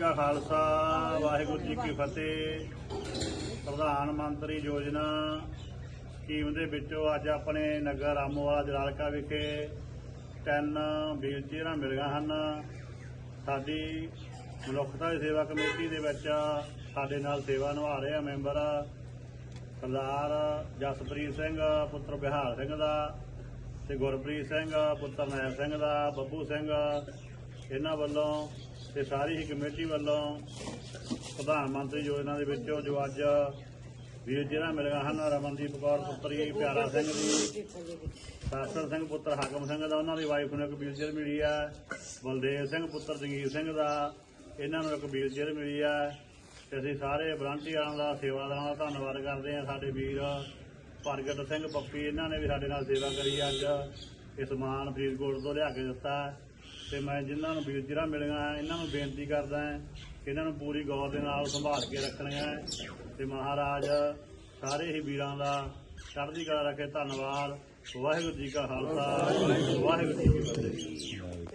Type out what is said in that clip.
ਕਾ ਖਾਲਸਾ, ਵਾਹਿਗੁਰੂ ਜੀ ਕੀ ਫਤਿਹ। ਪ੍ਰਧਾਨ ਮੰਤਰੀ ਯੋਜਨਾ ਸਕੀਮ ਦੇ ਵਿੱਚੋਂ ਅੱਜ ਆਪਣੇ ਨਗਰ ਰਾਮੋਵਾਲਾ ਜਲਾਲਕਾ ਵਿਖੇ ਤਿੰਨ ਵੀਲਚੇਅਰਾਂ ਮਿਲੀਆਂ ਹਨ। ਸਾਡੀ ਮਨੁੱਖਤਾ ਦੀ ਸੇਵਾ ਕਮੇਟੀ ਦੇ ਵਿੱਚ ਸਾਡੇ ਨਾਲ ਸੇਵਾ ਨਿਭਾ ਰਹੇ ਮੈਂਬਰ ਸਰਦਾਰ ਜਸਪ੍ਰੀਤ ਸਿੰਘ, ਪੁੱਤਰ ਬਿਹਾਰ ਸਿੰਘ ਦਾ ਤੇ ਗੁਰਪ੍ਰੀਤ ਸਿੰਘ, ਪੁੱਤਰ ਨਾਇਬ ਸਿੰਘ ਦਾ, ਬੱਬੂ ਸਿੰਘ। ਇਹਨਾਂ ਵੱਲੋਂ ਤੇ ਸਾਰੀ ਹੀ ਕਮੇਟੀ ਵੱਲੋਂ ਪ੍ਰਧਾਨ ਮੰਤਰੀ ਯੋਜਨਾ ਦੇ ਵਿੱਚੋਂ ਜੋ ਅੱਜ ਵੀਰ ਜਿਹੜਾ ਮਿਲੀਆਂ ਹਨ, ਰਮਨਦੀਪ ਕੌਰ ਪੁੱਤਰੀ, ਪਿਆਰਾ ਸਿੰਘ ਜੀ ਸਾਸਰ ਸਿੰਘ ਪੁੱਤਰ ਹਾਕਮ ਸਿੰਘ ਦਾ, ਉਹਨਾਂ ਦੀ ਵਾਈਫ ਨੂੰ ਇੱਕ ਵੀਲਚੇਅਰ ਮਿਲੀ ਆ, ਬਲਦੇਵ ਸਿੰਘ ਪੁੱਤਰ ਜਗੀਰ ਸਿੰਘ ਦਾ, ਇਹਨਾਂ ਨੂੰ ਇੱਕ ਵੀਲਚੇਅਰ ਮਿਲੀ ਆ, ਤੇ ਅਸੀਂ ਸਾਰੇ ਵਲੰਟੀਅਰਾਂ ਦਾ, ਸੇਵਾਦਾਰਾਂ ਦਾ ਧੰਨਵਾਦ ਕਰਦੇ ਹਾਂ। ਸਾਡੇ ਵੀਰ ਪ੍ਰਗਟ ਸਿੰਘ ਪੱਪੀ, ਇਹਨਾਂ ਨੇ ਵੀ ਸਾਡੇ ਨਾਲ ਸੇਵਾ ਕਰੀ ਅੱਜ ਇਹ ਸਮਾਨ ਫਰੀਦਕੋਟ ਤੋਂ ਲਿਆ ਕੇ ਦਿੱਤਾ। ਤੇ ਮੈਂ ਜਿਨ੍ਹਾਂ ਨੂੰ ਵੀਲਚੇਅਰਾਂ ਮਿਲੀਆਂ ਇਹਨਾਂ ਨੂੰ ਬੇਨਤੀ ਕਰਦਾ ਹਾਂ ਕਿ ਇਹਨਾਂ ਨੂੰ ਪੂਰੀ ਗੌਰ ਦੇ ਨਾਲ ਸੰਭਾਲ ਕੇ ਰੱਖਣੀਆਂ ਹੈ ਤੇ ਮਹਾਰਾਜ, ਸਾਰੇ ਹੀ ਵੀਰਾਂ ਦਾ ਚੜ੍ਹਦੀ ਕਲਾ ਰੱਖੇ। ਧੰਨਵਾਦ। ਵਾਹਿਗੁਰੂ ਜੀ ਕਾ ਖਾਲਸਾ। ਵਾਹਿਗੁਰੂ ਜੀ ਕੀ ਫਤਿਹ।